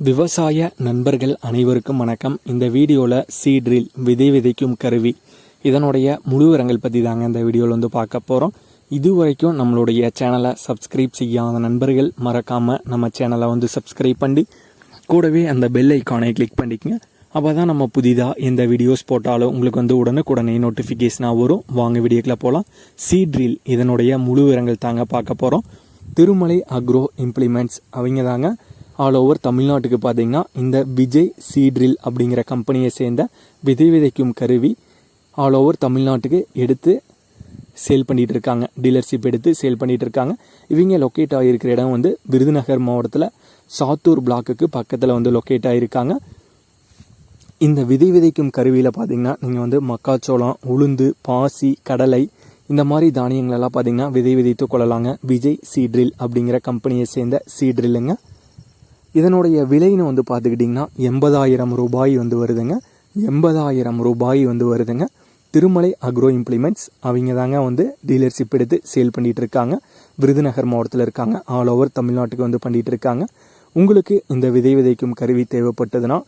விவசாய நண்பர்கள் அனைவருக்கும் வணக்கம். இந்த வீடியோவில் சீட்ரில் விதை விதைக்கும் கருவி இதனுடைய முழு விவரங்கள் பற்றி தாங்க இந்த வீடியோவில் வந்து பார்க்க போகிறோம் இது வரைக்கும் நம்மளுடைய சேனலை சப்ஸ்கிரைப் செய்யாத நண்பர்கள் மறக்காமல் நம்ம சேனலை வந்து சப்ஸ்கிரைப் பண்ணி கூடவே அந்த பெல் ஐக்கானை கிளிக் பண்ணிக்கங்க. அப்போ தான் நம்ம புதிதாக எந்த வீடியோஸ் போட்டாலும் உங்களுக்கு வந்து உடனுக்குடனே நோட்டிஃபிகேஷனாக வரும். வாங்க வீடியோக்கில் போகலாம் சீட்ரில் இதனுடைய முழு விவரங்கள் தாங்க பார்க்க போகிறோம் திருமலை அக்ரோ இம்ப்ளிமெண்ட்ஸ் அவங்க தாங்க ஆல் ஓவர் தமிழ்நாட்டுக்கு பார்த்தீங்கன்னா இந்த விஜய் சீட்ரில் அப்படிங்கிற கம்பெனியை சேர்ந்த விதை விதைக்கும் கருவி ஆல் ஓவர் தமிழ்நாட்டுக்கு எடுத்து சேல் பண்ணிகிட்டு இருக்காங்க. டீலர்ஷிப் எடுத்து சேல் பண்ணிகிட்டு இருக்காங்க. இவங்க லொக்கேட் ஆகியிருக்கிற இடம் வந்து விருதுநகர் மாவட்டத்தில் சாத்தூர் பிளாக்குக்கு பக்கத்தில் வந்து லொக்கேட் ஆகியிருக்காங்க. இந்த விதை விதைக்கும் கருவியில் பார்த்தீங்கன்னா நீங்கள் வந்து மக்காச்சோளம் உளுந்து பாசி கடலை இந்த மாதிரி தானியங்களெல்லாம் பார்த்தீங்கன்னா விதை விதைத்து கொள்ளலாங்க. விஜய் சீட்ரில் அப்படிங்கிற கம்பெனியை சேர்ந்த சீட்ரில்லுங்க இதனுடைய விலைன்னு வந்து பார்த்துக்கிட்டிங்கன்னா எண்பதாயிரம் ரூபாய் வந்து வருதுங்க. எண்பதாயிரம் ரூபாய் வந்து வருதுங்க. திருமலை அக்ரோ இம்ப்ளிமெண்ட்ஸ் அவங்க தாங்க வந்து டீலர்ஷிப் எடுத்து சேல் பண்ணிகிட்டு இருக்காங்க விருதுநகர் மாவட்டத்தில் இருக்காங்க. ஆல் ஓவர் தமிழ்நாட்டுக்கு வந்து பண்ணிகிட்டு இருக்காங்க உங்களுக்கு இந்த விதை விதைக்கும் கருவி தேவைப்பட்டதுன்னா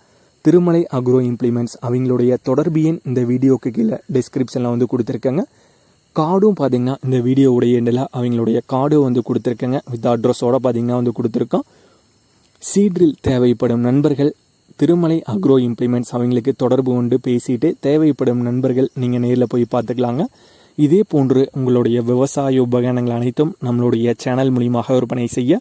திருமலை அக்ரோ இம்ப்ளிமெண்ட்ஸ் அவங்களுடைய தொடர்பு எண் இந்த வீடியோக்கு கீழே டிஸ்கிரிப்ஷனில் வந்து கொடுத்துருக்கேங்க. கார்டும் பார்த்தீங்கன்னா இந்த வீடியோவுடைய எண்டில் அவங்களுடைய கார்டும் வந்து கொடுத்துருக்கேங்க. வித் அட்ரஸோடு பார்த்தீங்கன்னா வந்து கொடுத்துருக்கோம். சீட்ரில் தேவைப்படும் நண்பர்கள் திருமலை அக்ரோ இம்ப்ளிமெண்ட்ஸ் அவங்களுக்கு தொடர்பு கொண்டு பேசிட்டு தேவைப்படும் நண்பர்கள் நீங்கள் நேரில் போய் பார்த்துக்கலாங்க. இதே போன்று உங்களுடைய விவசாய உபகரணங்கள் அனைத்தும் நம்மளுடைய சேனல் மூலியமாக விற்பனை செய்ய